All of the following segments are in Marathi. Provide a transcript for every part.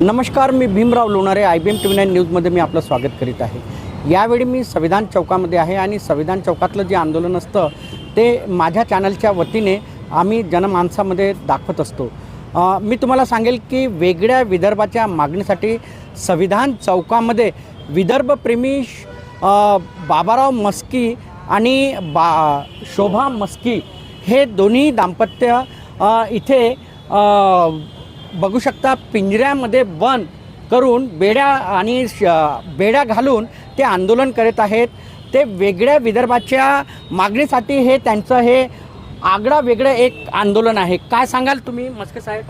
नमस्कार मी Bhimrao Lonare I B M T V nine न्यूजमध्ये मी आपलं स्वागत करीत आहे. यावेळी मी संविधान चौकामध्ये आहे आणि संविधान चौकातलं जे आंदोलन असतं ते माझ्या चॅनलच्या वतीने आम्ही जनमानसामध्ये दाखवत असतो. मी तुम्हाला सांगेल की वेगळ्या विदर्भाच्या मागणीसाठी संविधान चौकामध्ये विदर्भप्रेमी श- बाबाराव मस्की आणि बा शोभा मस्की हे दोन्ही दाम्पत्य इथे बघू शकता पिंजऱ्यामध्ये बंद करून बेड्या आणि श बेड्या घालून ते आंदोलन करत आहेत. ते वेगळ्या विदर्भाच्या मागणीसाठी हे त्यांचं हे आगळा वेगळं एक आंदोलन आहे. काय सांगाल तुम्ही मस्के साहेब?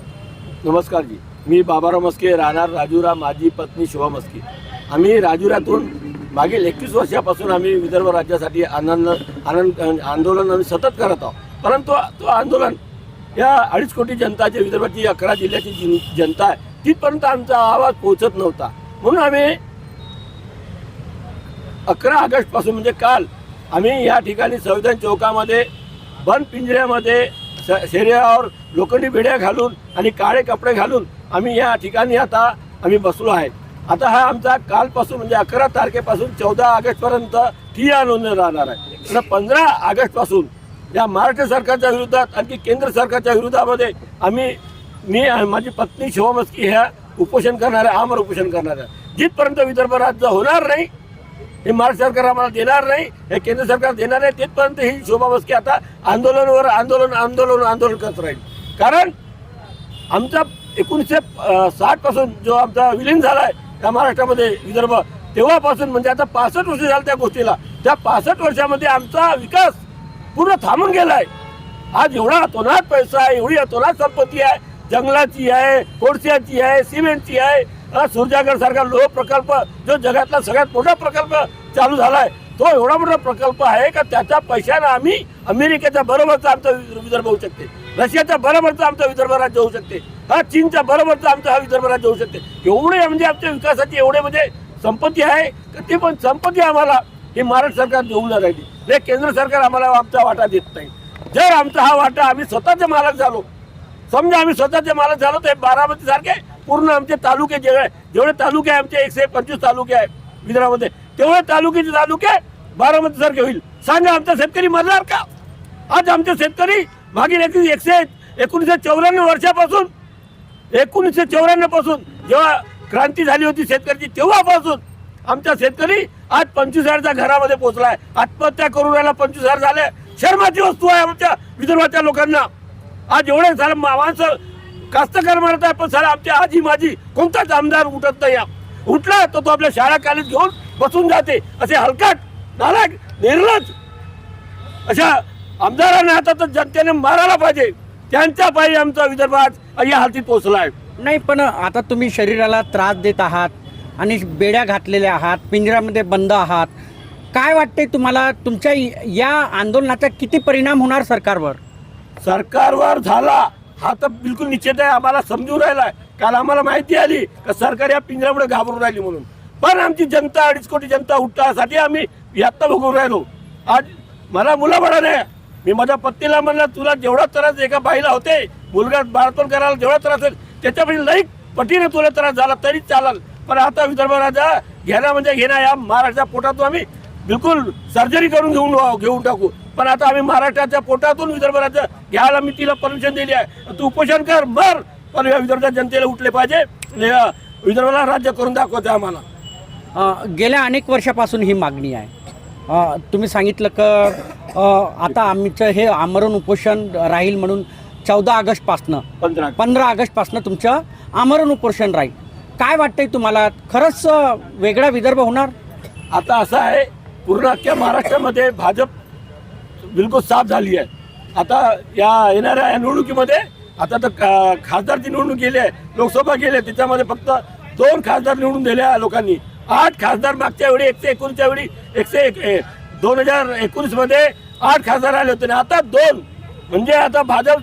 नमस्कार जी. मी बाबाराव मस्के राहणार राजुरा माझी पत्नी शिवा मस्के. आम्ही राजुरातून मागील एकवीस वर्षापासून आम्ही विदर्भ राज्यासाठी आनंद आनंद आंदोलन आम्ही सतत करत आहोत. परंतु तो आंदोलन या अडीच कोटी जनता जे विदर्भाची अकरा जिल्ह्याची जिन- जनता आहे तिथपर्यंत आमचा आवाज पोहोचत नव्हता. म्हणून आम्ही अकरा ऑगस्टपासून म्हणजे काल आम्ही या ठिकाणी संविधान चौकामध्ये बंद पिंजऱ्यामध्ये शरीरावर लोखंडी भिड्या घालून आणि काळे कपडे घालून आम्ही या ठिकाणी आता आम्ही बसलो आहे. आता हा आमचा कालपासून म्हणजे अकरा तारखेपासून चौदा ऑगस्टपर्यंत ठिय्या नोंद राहणार आहे. आणि पंधरा ऑगस्टपासून या महाराष्ट्र सरकारच्या विरोधात आणखी केंद्र सरकारच्या विरोधामध्ये आम्ही मी माझी पत्नी शिवा मस्की ह्या उपोषण करणार आहे आमर उपोषण करणार आहे जिथपर्यंत विदर्भ राज्य होणार नाही हे महाराष्ट्र सरकार आम्हाला देणार नाही हे केंद्र सरकार देणार नाही तिथपर्यंत ही शोभा मस्के आता आंदोलनवर आंदोलन आंदोलन आंदोलन करत राहील. कारण आमचा एकोणीसशे साठपासून जो आमचा विलीन झाला आहे त्या महाराष्ट्रामध्ये विदर्भ तेव्हापासून म्हणजे आता पासष्ट वर्ष झालं त्या गोष्टीला. त्या पासष्ट वर्षामध्ये आमचा विकास पूर्ण थांबून गेलाय. आज एवढा अतोनात पैसा आहे एवढी अतोनात संपत्ती आहे जंगलाची आहे कोळशाची आहे सिमेंटची आहे अ, सूर्जागर सारखा लोह प्रकल्प जो जगातला सगळ्यात मोठा प्रकल्प चालू झाला आहे तो एवढा मोठा प्रकल्प आहे का त्याच्या पैशानं आम्ही अमेरिकेच्या बरोबरचा आमचा विदर्भ होऊ शकते. रशियाच्या बरोबरचा आमचा विदर्भ राज्य होऊ शकते. हा चीनच्या बरोबरचा आमचा हा विदर्भ राज्य होऊ शकते. एवढे म्हणजे आमच्या विकासाची एवढे म्हणजे संपत्ती आहे का ती पण संपत्ती आम्हाला ही महाराष्ट्र सरकार देऊन लागायची राहिली हे केंद्र सरकार आम्हाला आमचा वाटा देत नाही. जर आमचा हा वाटा आम्ही स्वतःचे मालक झालो समजा आम्ही स्वतःचे मालक झालो तर बारामती सारखे पूर्ण आमचे तालुके जेवढे जेवढे तालुके आहे आमचे एकशे पंचवीस तालुके आहे विदर्भामध्ये तेवढे तालुक्याचे तालुके बारामती सारखे होईल. सांगा आमचा शेतकरी मरणार का? आज आमचे शेतकरी मागील एकवीस एकशे एकोणीसशे चौऱ्याण्णव वर्षापासून एकोणीसशे चौऱ्याण्णवपासून जेव्हा क्रांती झाली होती शेतकऱ्याची तेव्हापासून आमचा शेतकरी आज पंचवीस हजारच्या घरामध्ये पोहोचलाय. आत्महत्या करून राहिला पंचवीस हजार झाले. शर्माची वस्तू आहे आमच्या विदर्भाच्या लोकांना. आज एवढे झालं माणसं कास्तकार मारत आहे पण सर आमच्या आजी माझी कोणताच आमदार उठत नाही. उठला तर तो आपल्या शाळा कॉलेज घेऊन बसून जाते. असे हलकट नालायक निर्लज अशा आमदारांना आता तर जनतेने मारायला पाहिजे. त्यांच्या पायी आमचा विदर्भ आज या हाती पोहोचला आहे नाही पण आता तुम्ही शरीराला त्रास देत आहात. आणि बेड्या घातलेल्या आहात पिंजऱ्यामध्ये बंद आहात. काय वाटते तुम्हाला? तुमच्या या आंदोलनाचा किती परिणाम होणार सरकारवर? सरकारवर झाला. हा तर बिलकुल निश्चित आहे. आम्हाला समजून राहिला काल आम्हाला माहिती आली का सरकार या पिंजऱ्यामुळे घाबरून राहिली म्हणून. पण आमची जनता अडीच कोटी जनता उठण्यासाठी आम्ही यात्रा भोगून राहिलो. आज मला मुलाबाळा नाही मी माझ्या पत्नीला म्हणलं तुला जेवढा त्रास एका बाईला होते मुलगा बाळपण करायला जेवढा त्रास होईल त्याच्यापेक्षा लई पटीने तुला त्रास झाला तरी चालेल. पण आता विदर्भ राजा घेणं म्हणजे घेणं या महाराष्ट्राच्या पोटातून आम्ही बिलकुल सर्जरी करून घेऊन घेऊन टाकू. पण आता आम्ही महाराष्ट्राच्या पोटातून विदर्भ राज्य घ्यायला मी तिला परमिशन दिली आहे. तू उपोषण कर मर. पण या विदर्भाच्या जनतेला उठले पाहिजे. विदर्भाला राज्य करून दाखवते आम्हाला. गेल्या अनेक वर्षापासून ही मागणी आहे. तुम्ही सांगितलं का आता आमचं हे आमरण उपोषण राहील म्हणून चौदा ऑगस्टपासनं पंधरा पंधरा ऑगस्टपासनं तुमचं आमरण उपोषण राहील. काय वाटतंय तुम्हाला? खरंच वेगळा विदर्भ होणार? आता असं आहे पूर्ण अख्ख्या महाराष्ट्रामध्ये भाजप बिलकुल साफ झाली आहे. आता या येणाऱ्या या निवडणुकीमध्ये आता तर खा- खासदारची निवडणूक गेली आहे लोकसभा गेली आहे त्याच्यामध्ये फक्त दोन खासदार निवडून दिल्या लोकांनी. आठ खासदार मागच्या वेळी एकशे एकोणीसच्या वेळी एकशे एक दोन हजार एकोणीसमध्ये आठ खासदार आले होते. आणि आता दोन. म्हणजे आता भाजप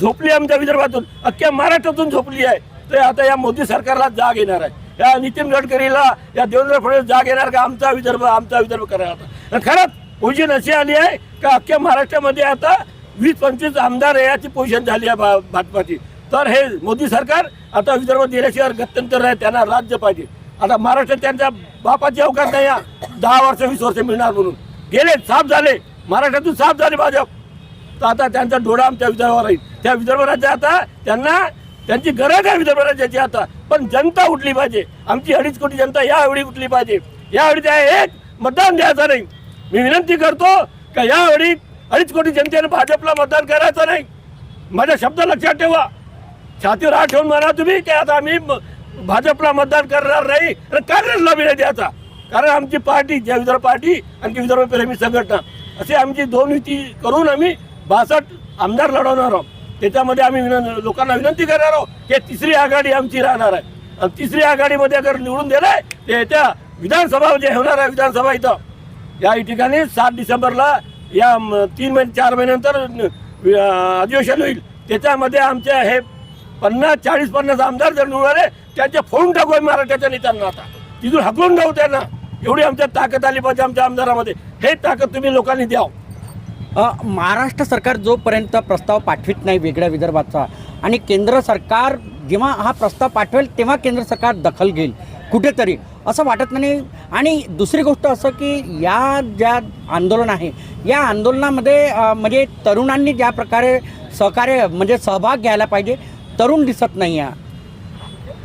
झोपली आमच्या विदर्भातून. अख्ख्या महाराष्ट्रातून झोपली आहे. ते आता या मोदी सरकारला जाग येणार आहे. या नितीन गडकरीला या देवेंद्र फडणवीस जाग येणार का? आमचा विदर्भ आमचा विदर्भ करायला आता. खरंच पोझिशन अशी आली आहे का अख्ख्या महाराष्ट्रामध्ये आता वीस पंचवीस आमदार याची पोझिशन झाली आहे भाजपाची. तर हे मोदी सरकार आता विदर्भ दिल्याशिवाय गत्यंतर आहे त्यांना राज्य पाहिजे. आता महाराष्ट्रात त्यांच्या बापाची अवकाश नाही या दहा वर्ष वीस वर्ष मिळणार म्हणून. गेले साफ झाले. महाराष्ट्रातून साफ झाले भाजप. तर आता त्यांचा डोळा आमच्या विदर्भावर राहील. त्या विदर्भ राज्य आता त्यांना त्यांची गरज आहे विदर्भ राज्याची आता. पण जनता उठली पाहिजे. आमची अडीच कोटी जनता यावेळी उठली पाहिजे. यावेळी त्या एक मतदान द्यायचं नाही. मी विनंती करतो का यावेळी अडीच कोटी जनतेने भाजपला मतदान करायचं नाही. माझा शब्द लक्षात ठेवा. छातीवर हात ठेवून म्हणा तुम्ही की आता आम्ही म- भाजपला मतदान करणार नाही आणि काँग्रेसला बी नाही द्यायचा. कारण आमची पार्टी जय विदर्भ पार्टी आणि विदर्भ प्रेमी संघटना. असे आमची दोन युती करून आम्ही बासष्ट आमदार लढवणार आहोत. त्याच्यामध्ये आम्ही विनं लोकांना विनंती करणार आहोत की तिसरी आघाडी आमची राहणार आहे. आणि तिसरी आघाडीमध्ये अगर निवडून दिलाय ते त्या विधानसभा जे होणार आहे विधानसभा इथं या ठिकाणी सात डिसेंबरला या तीन महिने चार महिन्यानंतर अधिवेशन होईल. त्याच्यामध्ये आमचे हे पन्नास चाळीस पन्नास आमदार जर निवडून आले त्यांचे फोडून टाकू आहे महाराष्ट्राच्या नेत्यांना आता. तिथून हकलून जाऊ त्यांना. एवढी आमच्या ताकद आली पाहिजे आमच्या आमदारामध्ये. हे ताकद तुम्ही लोकांनी द्यावं. महाराष्ट्र सरकार जोपर्यंत प्रस्ताव पाठवित नाही वेगळ्या विदर्भाचा आणि केंद्र सरकार जेव्हा हा प्रस्ताव पाठवेल तेव्हा केंद्र सरकार दखल घेईल कुठेतरी असं वाटत नाही. आणि दुसरी गोष्ट असं की या ज्या आंदोलन आहे या आंदोलनामध्ये म्हणजे तरुणांनी ज्या प्रकारे सहकार्य म्हणजे सहभाग घ्यायला पाहिजे तरुण दिसत नाही आहे.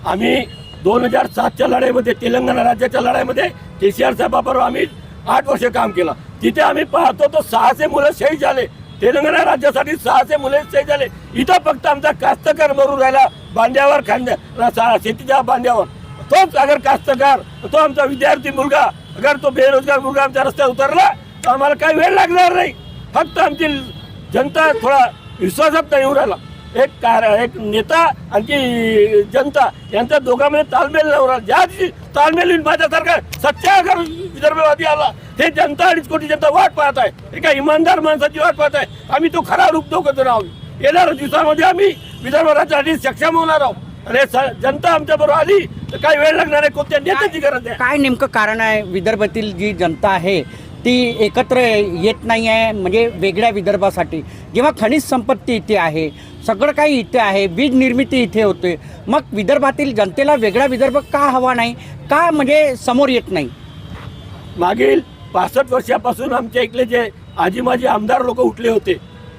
आम्ही दोन हजार सातच्या लढाईमध्ये तेलंगणा राज्याच्या लढाईमध्ये के सी आर साहेबाबरोबर आम्ही आठ वर्ष काम केलं. तिथे आम्ही पाहतो तो सहाशे मुलं शहीद झाले. तेलंगणा राज्यासाठी सहाशे मुले शहीद झाले. इथं फक्त आमचा कास्तकार मरून राहिला बांध्यावर खांद्या शेतीच्या बांध्यावर तोच अगर कास्तकार तो आमचा विद्यार्थी मुलगा अगर तो बेरोजगार मुलगा आमच्या रस्त्यावर उतरला तर आम्हाला काही वेळ लागणार नाही. फक्त आमची जनता थोडा विश्वासात नाही राहिला. एक कार एक नेता आणखी जनता यांच्या दोघांमध्ये तालमेल लावला. ज्या दिवशी तालमेल माझ्या माझ्यासारखा सत्याग्रह विदर्भवादी आला ते जनता अडीच कोटी जनता वाट पाहत आहे. एका इमानदार माणसाची वाट पाहत आहे. आम्ही तो खरा रूप दोघं आहोत. येणाऱ्या दिवसामध्ये आम्ही विदर्भ राज्यासाठी सक्षम होणार आहोत. अरे स- जनता आमच्या बरोबर आली तर काही वेळ लागणार आहे. कोणत्या नेत्याची गरज आहे? काय नेमकं कारण आहे? विदर्भातील जी जनता आहे ती एकत्र येत नाही आहे म्हणजे वेगळ्या विदर्भासाठी. जेव्हा खनिज संपत्ती इथे आहे सगळं काही इथे आहे वीज निर्मिती इथे होते मग विदर्भातील जनतेला वेगळा विदर्भ का हवा नाही का म्हणजे समोर येत नाही? मागील पासष्ट वर्षापासून आमच्या इथले जे आजी माजी आमदार लोक उठले होते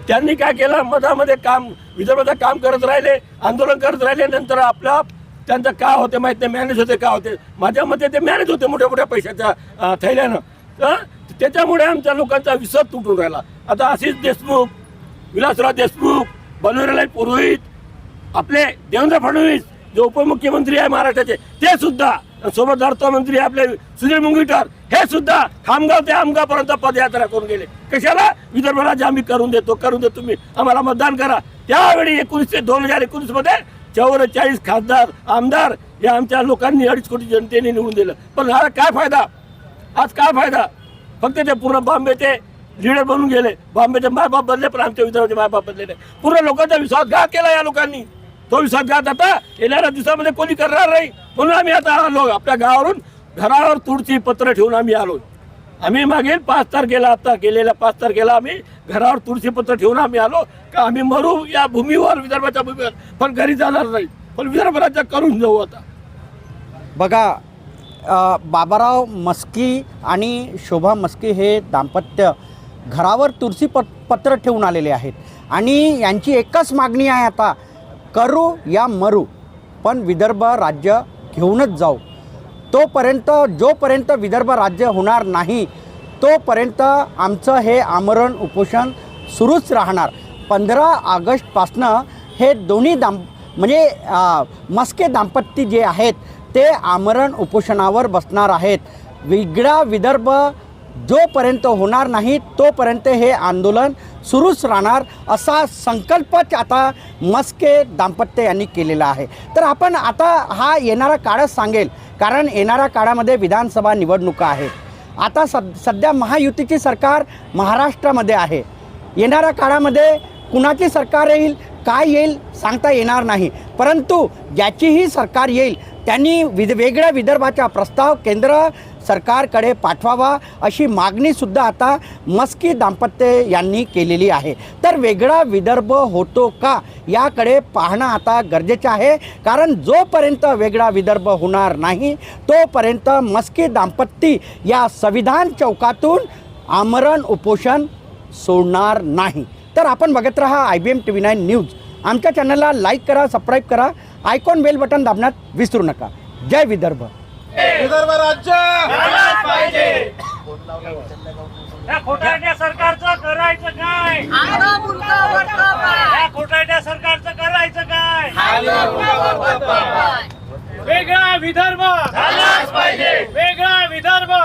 त्यांनी काय केलं? मधामध्ये काम विदर्भाचं काम करत राहिले आंदोलन करत राहिले नंतर आपलं त्यांचं का होते माहीत नाही मॅनेज होते का होते? माझ्या मते ते मॅनेज होते मोठ्या मोठ्या पैशाच्या थैल्यानं. तर त्याच्यामुळे आमच्या लोकांचा विसर तुटून राहिला. आता आशिष देशमुख विलासराव देशमुख बनवलेला पुरोहित आपले देवेंद्र फडणवीस जे उपमुख्यमंत्री आहे महाराष्ट्राचे ते सुद्धा सोबत अर्थमंत्री आपले सुनील मुंगीकर हे सुद्धा खामगाव ते आमगावपर्यंत पदयात्रा करून गेले. कशाला? विदर्भ राज्य आम्ही करून देतो करून देतो तुम्ही. आम्हाला मतदान करा. त्यावेळी एकोणीस ते दोन हजार एकोणीसमध्ये चौवेचाळीस खासदार आमदार या आमच्या लोकांनी अडीच कोटी जनतेने निवडून दिलं. पण हा काय फायदा? आज काय फायदा? फक्त ते पूर्ण बॉम्बेचे लिडर बनून गेले. बॉम्बेचे मायबाप बदले पण आमच्या विदर्भाचे मायबाप बदले नाही. पूर्ण लोकांचा विश्वासघात केला या लोकांनी. तो विश्वासघात आता येणाऱ्या दिवसामध्ये कोणी करणार नाही. म्हणून आम्ही आता आलो आपल्या गावावरून. घरावर तुळची पत्र ठेवून आम्ही आलो. आम्ही मागील पाच तारखेला आता गेलेल्या पाच तारखेला आम्ही घरावर तुळशी पत्र ठेवून आम्ही आलो. का आम्ही मरू या भूमीवर विदर्भाच्या भूमीवर? पण घरी जाणार नाही. पण विदर्भ राज्य करून जाऊ आता. बघा बाबाराव मस्की आणि शोभा मस्की हे दाम्पत्य घरावर तुळशी पत पत्र ठेवून आलेले आहेत. आणि यांची एकच मागणी आहे आता करू या मरू पण विदर्भ राज्य घेऊनच जाऊ. तोपर्यंत जोपर्यंत विदर्भ राज्य होणार नाही तोपर्यंत आमचं हे आमरण उपोषण सुरूच राहणार. पंधरा ऑगस्टपासनं हे दोन्ही दाम म्हणजे मस्के दाम्पत्य जे आहेत ते आमरण उपोषणावर बसणार आहेत. वेगळा विदर्भ जोपर्यंत होणार नाही तोपर्यंत हे आंदोलन सुरूच राहणार असा संकल्पच आता मस्के दाम्पत्य यांनी केलेला आहे. तर आपण आता हा येणारा काळच सांगेल कारण येणाऱ्या काळामध्ये विधानसभा निवडणुका आहेत. आता सद सध्या महायुतीची सरकार महाराष्ट्रामध्ये आहे. येणाऱ्या काळामध्ये कुणाची सरकार येईल काय येईल सांगता येणार नाही. परंतु ज्याचीही सरकार येईल त्यांनी विद वेगळ्या विदर्भाचा प्रस्ताव केंद्र सरकारकडे पाठवावा अशी मागणीसुद्धा आता मस्की दाम्पत्य यांनी केलेली आहे. तर वेगळा विदर्भ होतो का याकडे पाहणं आता गरजेचं आहे. कारण जोपर्यंत वेगळा विदर्भ होणार नाही तोपर्यंत मस्की दाम्पत्य या संविधान चौकातून आमरण उपोषण सोडणार नाही. तर आपण बघत राहा I B M T V nine news आमच्या चॅनलला लाईक करा सबस्क्राईब करा. आयकॉन बेल बटन दाबण्यात विसरू नका. जय विदर्भ. विदर्भ राज्य! खोटारड्या सरकारचं करायचं काय? खोटारड्या सरकारचं करायचं काय? वेगळा विदर्भ. वेगळा विदर्भ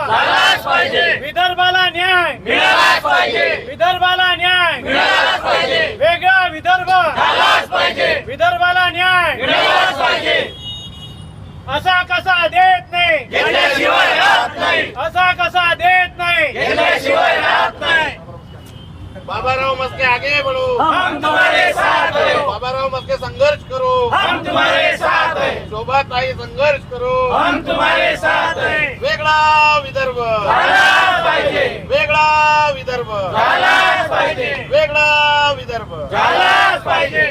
झालाच पाहिजे. विदर्भाला न्याय. मिळालाच पाहिजे. विदर्भाला न्याय. मिळालाच पाहिजे. वेगळा विदर्भ. झालाच पाहिजे. विदर्भाला न्याय. मिळालाच पाहिजे. असा कसा देत नाही. घेतल्याशिवाय राहत नाही. असा कसा देत नाही. घेतल्याशिवाय राहत नाही. बाबाराव मस्के आगे बढ़ो. हम तुम्हारे साथ हैं. बाबाराव मस्के संघर्ष करो. हम तुम्हारे साथ शोभा ताई संघर्ष करो. हम तुम्हारे साथ हैं. वेगळा विदर्भ. झालाच पाहिजे. वेगळा विदर्भ. झालाच पाहिजे. वेगळा विदर्भ. झालाच पाहिजे.